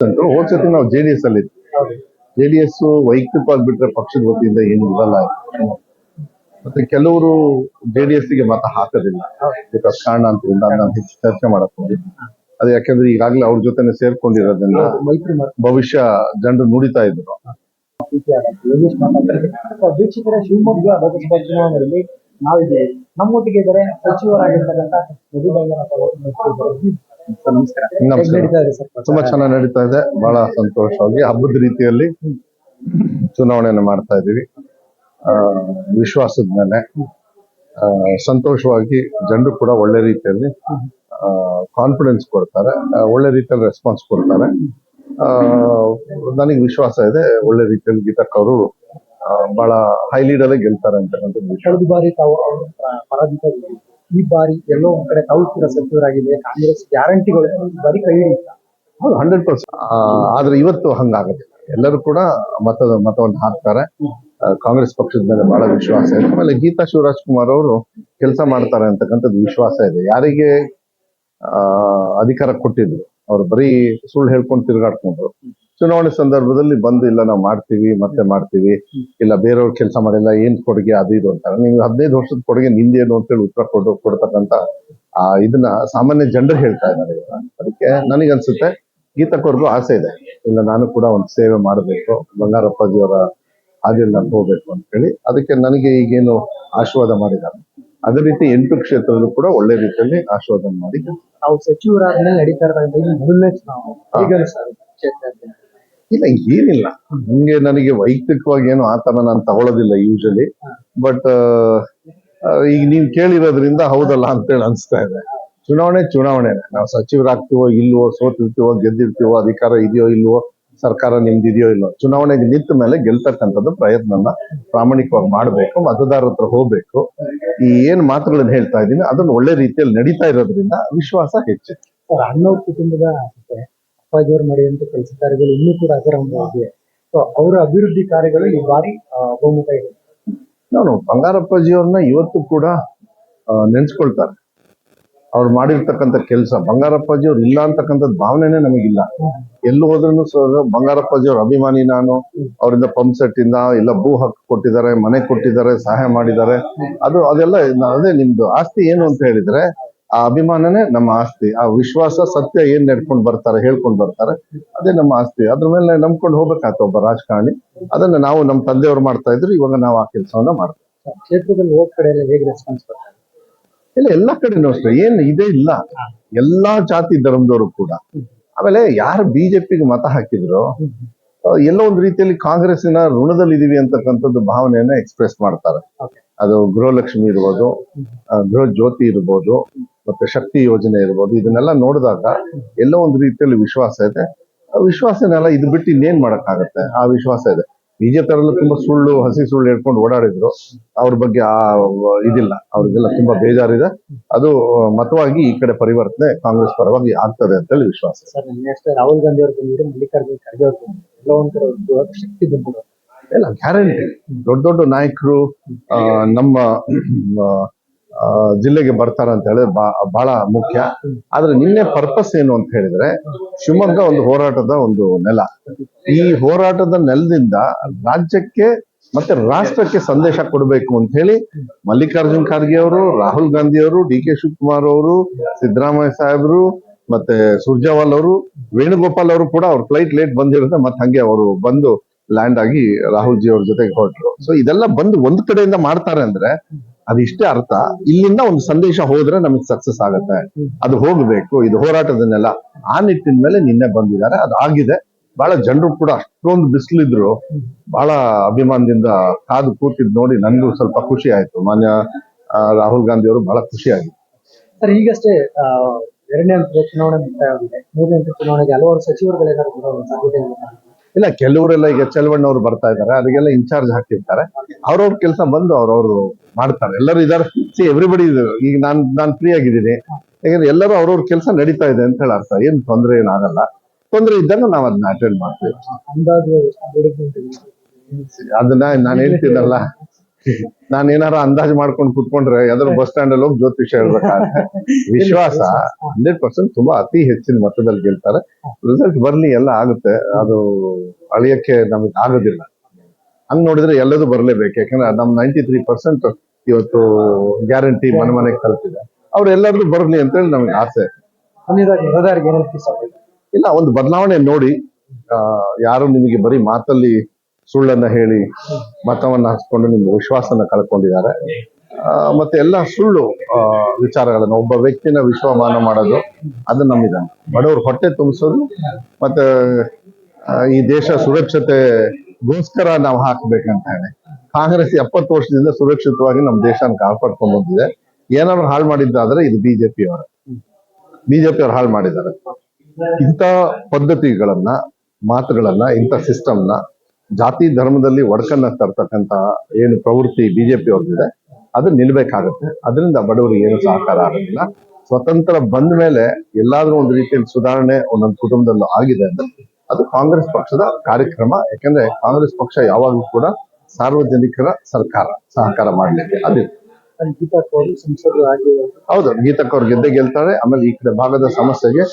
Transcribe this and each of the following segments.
ಹೋದ್ ಸತಿ ನಾವು ಜೆ ಡಿ ಎಸ್ ಅಲ್ಲಿ ಜೆ ಡಿ ಎಸ್ ವೈಯಕ್ತಿಕವಾಗಿ ಬಿಟ್ರೆ ಪಕ್ಷದ ವತಿಯಿಂದ ಏನು ಇರಲ್ಲ. ಮತ್ತೆ ಕೆಲವರು ಜೆ ಡಿ ಎಸ್ಗೆ ಮತ ಹಾಕೋದಿಲ್ಲ. ಬಿಕಾಸ್ ಕಾರಣಾಂತರಿಂದ ನಾನು ಹೆಚ್ಚು ಚರ್ಚೆ ಮಾಡಕ್ ಅದು ಯಾಕಂದ್ರೆ ಈಗಾಗಲೇ ಅವ್ರ ಜೊತೆ ಸೇರ್ಕೊಂಡಿರೋದ್ರಿಂದ ಮೈತ್ರಿ ಭವಿಷ್ಯ ಜನರು ನುಡಿತಾ ಇದ್ರು. ವೀಕ್ಷಕರ ಶಿವಮೊಗ್ಗ ಲೋಕಸಭಾ ಚುನಾವಣೆಯಲ್ಲಿ ನಾವಿದ್ದೇವೆ. ನಮ್ಮೊಟ್ಟಿಗೆ ಇದ್ದಾರೆ ಸಚಿವರಾಗಿರ್ತಕ್ಕಂಥ ನಮಸ್ಕಾರ. ತುಂಬಾ ಚೆನ್ನಾಗಿ ನಡೀತಾ ಇದೆ. ಬಹಳ ಸಂತೋಷವಾಗಿ ಹಬ್ಬದ ರೀತಿಯಲ್ಲಿ ಚುನಾವಣೆಯನ್ನು ಮಾಡ್ತಾ ಇದೀವಿ ಆ, ವಿಶ್ವಾಸದ ಮೇಲೆ. ಸಂತೋಷವಾಗಿ ಜನರು ಕೂಡ ಒಳ್ಳೆ ರೀತಿಯಲ್ಲಿ ಕಾನ್ಫಿಡೆನ್ಸ್ ಕೊಡ್ತಾರೆ. ಒಳ್ಳೆ ರೀತಿಯಲ್ಲಿ ರೆಸ್ಪಾನ್ಸ್ ಕೊಡ್ತಾರೆ. ಆ, ನನಗೆ ವಿಶ್ವಾಸ ಇದೆ. ಒಳ್ಳೆ ರೀತಿಯಲ್ಲಿ ಗೀತಕ್ ಅವರು ಬಹಳ ಹೈ ಲೀಡಲ್ಲೇ ಗೆಲ್ತಾರೆ ವಿಶ್ವಾಸ. ಬಾರಿ ತಾವು ಈ ಬಾರಿ ಎಲ್ಲೋ ಒಂದ್ ಕಡೆ ತಾವು ಕೂಡ ಸಚಿವರಾಗಿದೆ ಕಾಂಗ್ರೆಸ್ ಗ್ಯಾರಂಟಿಗಳು ಈ ಬಾರಿ ಕೈ ಹೌದು ಹಂಡ್ರೆಡ್ ಪರ್ಸೆಂಟ್ ಆದ್ರೆ ಇವತ್ತು ಹಂಗಾಗುತ್ತೆ. ಎಲ್ಲರೂ ಕೂಡ ಮತದ ಮತವನ್ನು ಹಾಕ್ತಾರೆ. ಕಾಂಗ್ರೆಸ್ ಪಕ್ಷದ ಮೇಲೆ ಬಹಳ ವಿಶ್ವಾಸ ಇದೆ. ಆಮೇಲೆ ಗೀತಾ ಶಿವರಾಜ್ ಕುಮಾರ್ ಅವರು ಕೆಲಸ ಮಾಡ್ತಾರೆ ಅಂತಕ್ಕಂಥದ್ದು ವಿಶ್ವಾಸ ಇದೆ. ಯಾರಿಗೆ ಅಧಿಕಾರ ಕೊಟ್ಟಿದ್ರು? ಅವ್ರು ಬರೀ ಸುಳ್ಳು ಹೇಳ್ಕೊಂಡು ತಿರುಗಾಡ್ಕೊಂಡ್ರು. ಚುನಾವಣೆ ಸಂದರ್ಭದಲ್ಲಿ ಬಂದು ಇಲ್ಲ ನಾವು ಮಾಡ್ತೀವಿ ಮತ್ತೆ ಮಾಡ್ತೀವಿ. ಇಲ್ಲ ಬೇರೆಯವ್ರ ಕೆಲಸ ಮಾಡಿಲ್ಲ ಏನ್ ಕೊಡುಗೆ ಅದು ಇದು ಅಂತ. ನೀವು ಹದಿನೈದು ವರ್ಷದ ಕೊಡುಗೆ ನಿಂದೇನು ಅಂತೇಳಿ ಉತ್ತರ ಕೊಡ್ ಕೊಡ್ತಕ್ಕಂತ ಆ ಇದನ್ನ ಸಾಮಾನ್ಯ ಜನರು ಹೇಳ್ತಾ ಇದ್ದಾರೆ. ಅದಕ್ಕೆ ನನಗನ್ಸುತ್ತೆ ಗೀತಕ್ಕವ್ರಿಗೂ ಆಸೆ ಇದೆ. ಇಲ್ಲ ನಾನು ಕೂಡ ಒಂದು ಸೇವೆ ಮಾಡಬೇಕು ಬಂಗಾರಪ್ಪಾಜಿಯವರ ಹಾದಿಯಲ್ಲಿ ನಾನು ಹೋಗ್ಬೇಕು ಅಂತ ಹೇಳಿ. ಅದಕ್ಕೆ ನನಗೆ ಈಗೇನು ಆಶೀರ್ವಾದ ಮಾಡಿದ್ದಾರೆ. ಅದೇ ರೀತಿ ಎಂಟು ಕ್ಷೇತ್ರದಲ್ಲೂ ಕೂಡ ಒಳ್ಳೆ ರೀತಿಯಲ್ಲಿ ಆಶೀರ್ವಾದ ಮಾಡಿ. ನಾವು ಸಚಿವರಾದ್ಮೇಲೆ ನಡೀತಾ ಇರ್ತಕ್ಕಂಥ ಮೊದಲನೇ ಚುನಾವಣೆ ಇಲ್ಲ, ಏನಿಲ್ಲ. ಹಂಗೆ ನನಗೆ ವೈಯಕ್ತಿಕವಾಗಿ ಏನು ಆ ತರ ನಾನು ತಗೊಳ್ಳೋದಿಲ್ಲ ಯೂಶಲಿ ಬಟ್ ಈಗ ನೀವ್ ಕೇಳಿರೋದ್ರಿಂದ ಹೌದಲ್ಲ ಅಂತೇಳಿ ಅನಿಸ್ತಾ ಇದೆ. ಚುನಾವಣೆ ಚುನಾವಣೆ. ನಾವು ಸಚಿವರಾಗ್ತೀವೋ ಇಲ್ವೋ, ಸೋತಿರ್ತೀವೋ, ಗೆದ್ದಿರ್ತೀವೋ, ಅಧಿಕಾರ ಇದೆಯೋ ಇಲ್ವೋ, ಸರ್ಕಾರ ನಿಮ್ದಿದೆಯೋ ಇಲ್ವೋ, ಚುನಾವಣೆಗೆ ನಿಂತ ಮೇಲೆ ಗೆಲ್ತಕ್ಕಂಥದ್ದು ಪ್ರಯತ್ನನ ಪ್ರಾಮಾಣಿಕವಾಗಿ ಮಾಡಬೇಕು, ಮತದಾರರ ಹತ್ರ ಹೋಗ್ಬೇಕು. ಈ ಏನ್ ಮಾತುಗಳನ್ನ ಹೇಳ್ತಾ ಇದ್ದೀನಿ, ಅದನ್ನ ಒಳ್ಳೆ ರೀತಿಯಲ್ಲಿ ನಡೀತಾ ಇರೋದ್ರಿಂದ ವಿಶ್ವಾಸ ಹೆಚ್ಚು. ಅಣ್ಣವ್ರ ಕುಟುಂಬದ ಅಪ್ಪಾಜಿಯವರು ಮಾಡಿದಂತ ಕೆಲಸ ಕಾರ್ಯಗಳು ಇನ್ನೂ ಕೂಡ ಅಸರಂಭವಾಗಿವೆ ಸೊ ಅವರ ಅಭಿವೃದ್ಧಿ ಕಾರ್ಯಗಳು ಈ ಬಾರಿ ಬಹುಮುಖ ಇದೆ. ನಾನು ಬಂಗಾರಪ್ಪಾಜಿಯವ್ರನ್ನ ಇವತ್ತು ಕೂಡ ನೆನ್ಸ್ಕೊಳ್ತಾರೆ. ಅವ್ರು ಮಾಡಿರ್ತಕ್ಕಂಥ ಕೆಲಸ ಬಂಗಾರಪ್ಪಾಜಿಯವ್ರು ಇಲ್ಲ ಅಂತಕ್ಕಂಥದ್ದು ಭಾವನೆನೇ ನಮಗಿಲ್ಲ. ಎಲ್ಲೂ ಹೋದ್ರೂ ಸಹ ಬಂಗಾರಪ್ಪಾಜಿಯವ್ರ ಅಭಿಮಾನಿ ನಾನು, ಅವರಿಂದ ಪಂಪ್ ಸೆಟ್ ಇಂದ ಇಲ್ಲ ಭೂ ಹಕ್ಕು ಕೊಟ್ಟಿದ್ದಾರೆ, ಮನೆ ಕೊಟ್ಟಿದ್ದಾರೆ, ಸಹಾಯ ಮಾಡಿದ್ದಾರೆ. ಅದು, ಅದೆಲ್ಲ, ಅದೇ ನಿಮ್ದು ಆಸ್ತಿ ಏನು ಅಂತ ಹೇಳಿದ್ರೆ ಆ ಅಭಿಮಾನನೇ ನಮ್ಮ ಆಸ್ತಿ. ಆ ವಿಶ್ವಾಸ ಸತ್ಯ ಏನ್ ನಡ್ಕೊಂಡು ಬರ್ತಾರೆ ಹೇಳ್ಕೊಂಡು ಬರ್ತಾರೆ ಅದೇ ನಮ್ಮ ಆಸ್ತಿ. ಅದ್ರ ಮೇಲೆ ನಂಬ್ಕೊಂಡು ಹೋಗ್ಬೇಕಾಯ್ತು ಒಬ್ಬ ರಾಜಕಾರಣಿ. ಅದನ್ನ ನಾವು ನಮ್ಮ ತಂದೆಯವ್ರು ಮಾಡ್ತಾ ಇದ್ರು ಇವಾಗ ನಾವು ಆ ಕೆಲಸವನ್ನ ಮಾಡ್ತೀವಿ ಕ್ಷೇತ್ರದಲ್ಲಿ ಹೋದ ಕಡೆ ಹೇಗೆ ರೆಸ್ಪಾನ್ಸ್ ಬರ್ತಾರೆ ಇಲ್ಲ ಎಲ್ಲಾ ಕಡೆನೂ ಅಷ್ಟೇ. ಏನ್ ಇದೇ ಇಲ್ಲ. ಎಲ್ಲಾ ಜಾತಿ ಧರ್ಮದವರು ಕೂಡ. ಆಮೇಲೆ ಯಾರು ಬಿಜೆಪಿಗೆ ಮತ ಹಾಕಿದ್ರು ಎಲ್ಲೋ ಒಂದು ರೀತಿಯಲ್ಲಿ ಕಾಂಗ್ರೆಸ್ಸಿನ ಋಣದಲ್ಲಿ ಇದೀವಿ ಅಂತಕ್ಕಂಥದ್ದು ಭಾವನೆಯನ್ನ ಎಕ್ಸ್ಪ್ರೆಸ್ ಮಾಡ್ತಾರೆ. ಅದು ಗೃಹಲಕ್ಷ್ಮಿ ಇರ್ಬೋದು ಗೃಹ ಜ್ಯೋತಿ ಇರ್ಬೋದು ಮತ್ತೆ ಶಕ್ತಿ ಯೋಜನೆ ಇರ್ಬೋದು ಇದನ್ನೆಲ್ಲ ನೋಡಿದಾಗ ಎಲ್ಲೋ ಒಂದು ರೀತಿಯಲ್ಲಿ ವಿಶ್ವಾಸ ಇದೆ. ಆ ವಿಶ್ವಾಸನೆಲ್ಲ ಇದು ಬಿಟ್ಟು ಇನ್ನೇನ್ ಮಾಡಕ್ಕಾಗತ್ತೆ? ಆ ವಿಶ್ವಾಸ ಇದೆ. ಬಿಜೆಪಿ ಅವರೆಲ್ಲ ತುಂಬಾ ಸುಳ್ಳು ಹಸಿ ಸುಳ್ಳು ಹೇಳ್ಕೊಂಡು ಓಡಾಡಿದ್ರು. ಅವ್ರ ಬಗ್ಗೆ ಆ ಇದಿಲ್ಲ. ಅವ್ರಿಗೆಲ್ಲ ತುಂಬಾ ಬೇಜಾರಿದೆ. ಅದು ಮತವಾಗಿ ಈ ಕಡೆ ಪರಿವರ್ತನೆ ಕಾಂಗ್ರೆಸ್ ಪರವಾಗಿ ಆಗ್ತದೆ ಅಂತೇಳಿ ವಿಶ್ವಾಸ. ಸರ್ ನಿನ್ನೆ ಅಷ್ಟೇ ರಾಹುಲ್ ಗಾಂಧಿ ಅವರು ಬಂದಿದ್ರು ಮಲ್ಲಿಕಾರ್ಜುನ್ ಖರ್ಗೆ ಅವರು ಶಕ್ತಿ ಇಲ್ಲ ಗ್ಯಾರಂಟಿ. ದೊಡ್ಡ ದೊಡ್ಡ ನಾಯಕರು ನಮ್ಮ ಜಿಲ್ಲೆಗೆ ಬರ್ತಾರ ಅಂತ ಹೇಳಿದ್ರೆ ಬಹಳ ಮುಖ್ಯ. ಆದ್ರೆ ನಿನ್ನೆ ಪರ್ಪಸ್ ಏನು ಅಂತ ಹೇಳಿದ್ರೆ ಶಿವಮೊಗ್ಗ ಒಂದು ಹೋರಾಟದ ಒಂದು ನೆಲ. ಈ ಹೋರಾಟದ ನೆಲದಿಂದ ರಾಜ್ಯಕ್ಕೆ ಮತ್ತೆ ರಾಷ್ಟ್ರಕ್ಕೆ ಸಂದೇಶ ಕೊಡಬೇಕು ಅಂತ ಹೇಳಿ ಮಲ್ಲಿಕಾರ್ಜುನ್ ಖರ್ಗೆ ಅವರು, ರಾಹುಲ್ ಗಾಂಧಿ ಅವರು, ಡಿ ಕೆ ಶಿವಕುಮಾರ್ ಅವರು, ಸಿದ್ದರಾಮಯ್ಯ ಸಾಹೇಬರು, ಮತ್ತೆ ಸುರ್ಜಾವಾಲ್ ಅವರು, ವೇಣುಗೋಪಾಲ್ ಅವರು ಕೂಡ ಅವ್ರ ಫ್ಲೈಟ್ ಲೇಟ್ ಬಂದಿರುತ್ತೆ, ಮತ್ತೆ ಹಂಗೆ ಅವರು ಬಂದು ಲ್ಯಾಂಡ್ ಆಗಿ ರಾಹುಲ್ ಜಿ ಅವ್ರ ಜೊತೆಗೆ ಹೊರಟ್ರು. ಸೊ ಇದೆಲ್ಲ ಬಂದು ಒಂದ್ ಕಡೆಯಿಂದ ಮಾಡ್ತಾರೆ ಅಂದ್ರೆ ಅದಿಷ್ಟೇ ಅರ್ಥ. ಇಲ್ಲಿಂದ ಒಂದು ಸಂದೇಶ ಹೋದ್ರೆ ನಮಗೆ ಸಕ್ಸಸ್ ಆಗತ್ತೆ. ಅದು ಹೋಗ್ಬೇಕು ಇದು ಹೋರಾಟದನ್ನೆಲ್ಲ ಆ ನಿಟ್ಟಿನ ಮೇಲೆ ನಿನ್ನೆ ಬಂದಿದ್ದಾರೆ. ಅದು ಆಗಿದೆ. ಬಹಳ ಜನರು ಕೂಡ ಅಷ್ಟೊಂದು ಬಿಸಿಲಿದ್ರು. ಬಹಳ ಅಭಿಮಾನದಿಂದ ಕಾದು ಕೂತಿದ್ ನೋಡಿ ನನ್ಗೂ ಸ್ವಲ್ಪ ಖುಷಿ ಆಯ್ತು. ಮಾನ್ಯ ರಾಹುಲ್ ಗಾಂಧಿ ಅವರು ಬಹಳ ಖುಷಿ ಆಗಿದೆ. ಸರ್ ಈಗಷ್ಟೇ ಎರಡನೇ ಹಂತದ ಚುನಾವಣೆ ಮುಕ್ತಾಯವಾಗಿದೆ ಮೂರನೇ ಹಂತದ ಚುನಾವಣೆಗೆ ಹಲವಾರು ಸಚಿವರುಗಳೆಲ್ಲರೂ ಬರೋ ಒಂದು ಸಾಧ್ಯತೆ ಇಲ್ಲ ಕೆಲವರೆಲ್ಲ ಈಗ ಚೆಲುವಣ್ಣವ್ರು ಬರ್ತಾ ಇದ್ದಾರೆ. ಅದಕ್ಕೆಲ್ಲ ಇನ್ಚಾರ್ಜ್ ಹಾಕಿರ್ತಾರೆ. ಅವ್ರವ್ರ ಕೆಲಸ ಬಂದು ಅವ್ರವ್ರು ಮಾಡ್ತಾರೆ. ಎಲ್ಲರೂ ಇದಾರೆ ಸಿ ಎವ್ರಿಬಡಿ ಈಗ ನಾನ್ ನಾನ್ ಫ್ರೀ ಆಗಿದ್ದೀನಿ. ಯಾಕಂದ್ರೆ ಎಲ್ಲರೂ ಅವ್ರವ್ರ ಕೆಲಸ ನಡೀತಾ ಇದೆ ಅಂತ ಹೇಳಿ ಅರ್ಥ ಏನ್ ತೊಂದ್ರೆ ಏನಾಗಲ್ಲ ತೊಂದ್ರೆ ಇದ್ದಾಗ ನಾವ್ ಅದನ್ನ ಅಟೆಂಡ್ ಮಾಡ್ತೀವಿ? ಅದನ್ನ ನಾನು ಹೇಳ್ತೀನಲ್ಲ. ನಾನು ಏನಾರ ಅಂದಾಜು ಮಾಡ್ಕೊಂಡು ಕುತ್ಕೊಂಡ್ರೆ ಯಾವ್ದಾದ್ರು ಬಸ್ ಸ್ಟ್ಯಾಂಡ್ ಅಲ್ಲಿ ಹೋಗಿ ಜ್ಯೋತಿಷ ಹೇಳ್ಬೇಕಾದ್ರೆ ವಿಶ್ವಾಸ. ಹಂಡ್ರೆಡ್ ಪರ್ಸೆಂಟ್ ತುಂಬಾ ಅತಿ ಹೆಚ್ಚಿನ ಮಟ್ಟದಲ್ಲಿ ಗೆಲ್ತಾರೆ. ರಿಸಲ್ಟ್ ಬರ್ಲಿ, ಎಲ್ಲ ಆಗುತ್ತೆ. ಅದು ಅಳಿಯಕ್ಕೆ ನಮಗೆ ಆಗೋದಿಲ್ಲ. ಹಂಗ್ ನೋಡಿದ್ರೆ ಎಲ್ಲದೂ ಬರ್ಲೇಬೇಕು. ಯಾಕಂದ್ರೆ ನಮ್ ನೈಂಟಿ ತ್ರೀ ಪರ್ಸೆಂಟ್ ಇವತ್ತು ಗ್ಯಾರಂಟಿ ಮನೆ ಮನೆಗೆ ತಲುಪಿದೆ ಅವ್ರು ಬರಲಿ ಅಂತ ಹೇಳಿ ನಮಗೆ ಆಸೆ. ಇಲ್ಲ ಒಂದು ಬದಲಾವಣೆ ನೋಡಿ. ಯಾರು ನಿಮಗೆ ಬರೀ ಮಾತಲ್ಲಿ ಸುಳ್ಳನ್ನ ಹೇಳಿ ಮತವನ್ನ ಹಚ್ಕೊಂಡು ನಿಮ್ಮ ವಿಶ್ವಾಸನ ಕಳ್ಕೊಂಡಿದ್ದಾರೆ. ಮತ್ತೆ ಎಲ್ಲ ಸುಳ್ಳು ವಿಚಾರಗಳನ್ನ ಒಬ್ಬ ವ್ಯಕ್ತಿನ ವಿಶ್ವಮಾನ ಮಾಡೋದು ಅದು ನಮ್ಮಿದೆ ಬಡವ್ರ ಹೊಟ್ಟೆ ತುಂಬಿಸೋದು ಮತ್ತೆ ಈ ದೇಶ ಸುರಕ್ಷತೆಗೋಸ್ಕರ ನಾವು ಹಾಕ್ಬೇಕಂತ ಹೇಳಿ. ಕಾಂಗ್ರೆಸ್ ಎಪ್ಪತ್ತು ವರ್ಷದಿಂದ ಸುರಕ್ಷಿತವಾಗಿ ನಮ್ಮ ದೇಶನ ಕಾಪಾಡ್ಕೊಂಡು ಬಂದಿದೆ. ಏನಾದ್ರು ಹಾಳು ಮಾಡಿದ್ದಾದ್ರೆ ಇದು ಬಿಜೆಪಿ ಅವರ ಬಿಜೆಪಿ ಅವ್ರು ಹಾಳು ಮಾಡಿದ್ದಾರೆ. ಇಂಥ ಪದ್ಧತಿಗಳನ್ನ, ಮಾತುಗಳನ್ನ, ಇಂಥ ಸಿಸ್ಟಮ್ನ ಜಾತಿ ಧರ್ಮದಲ್ಲಿ ಒಡಕನ್ನ ತರ್ತಕ್ಕಂತ ಏನು ಪ್ರವೃತ್ತಿ ಬಿಜೆಪಿ ಅವ್ರದ್ದಿದೆ ಅದು ನಿಲ್ಬೇಕಾಗತ್ತೆ. ಅದರಿಂದ ಬಡವರಿಗೆ ಏನು ಸಹಕಾರ ಆಗೋದಿಲ್ಲ. ಸ್ವತಂತ್ರ ಬಂದ ಮೇಲೆ ಎಲ್ಲಾದ್ರೂ ಒಂದು ರೀತಿಯಲ್ಲಿ ಸುಧಾರಣೆ ಒಂದೊಂದು ಕುಟುಂಬದಲ್ಲೂ ಆಗಿದೆ ಅಂದ್ರೆ ಅದು ಕಾಂಗ್ರೆಸ್ ಪಕ್ಷದ ಕಾರ್ಯಕ್ರಮ. ಯಾಕಂದ್ರೆ ಕಾಂಗ್ರೆಸ್ ಪಕ್ಷ ಯಾವಾಗಲೂ ಕೂಡ ಸಾರ್ವಜನಿಕರ ಸರ್ಕಾರ, ಸಹಕಾರ ಮಾಡಲಿಕ್ಕೆ ಅದು. ಹೌದು, ಗೀತಾ ಅವ್ರು ಗೆದ್ದೆ ಗೆಲ್ತಾರೆ. ಆಮೇಲೆ ಈ ಕಡೆ ಭಾಗದ ಸಮಸ್ಯೆಗೆ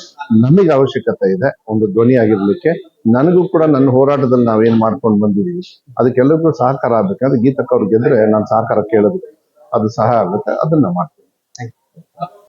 ನಮಗೆ ಅವಶ್ಯಕತೆ ಇದೆ. ಒಂದು ಧ್ವನಿ ಆಗಿರ್ಲಿಕ್ಕೆ ನನಗೂ ಕೂಡ ನನ್ನ ಹೋರಾಟದಲ್ಲಿ ನಾವೇನ್ ಮಾಡ್ಕೊಂಡು ಬಂದಿದೀವಿ. ಅದಕ್ಕೆಲ್ಲರಿಗೂ ಸಹಕಾರ ಆಗ್ಬೇಕಂದ್ರೆ ಗೀತಾ ಅವ್ರು ಗೆದ್ರೆ ನಾನು ಸಹಕಾರ ಕೇಳೋದು ಅದು ಸಹಾಯ ಆಗುತ್ತೆ. ಅದನ್ನ ಮಾಡ್ತೀನಿ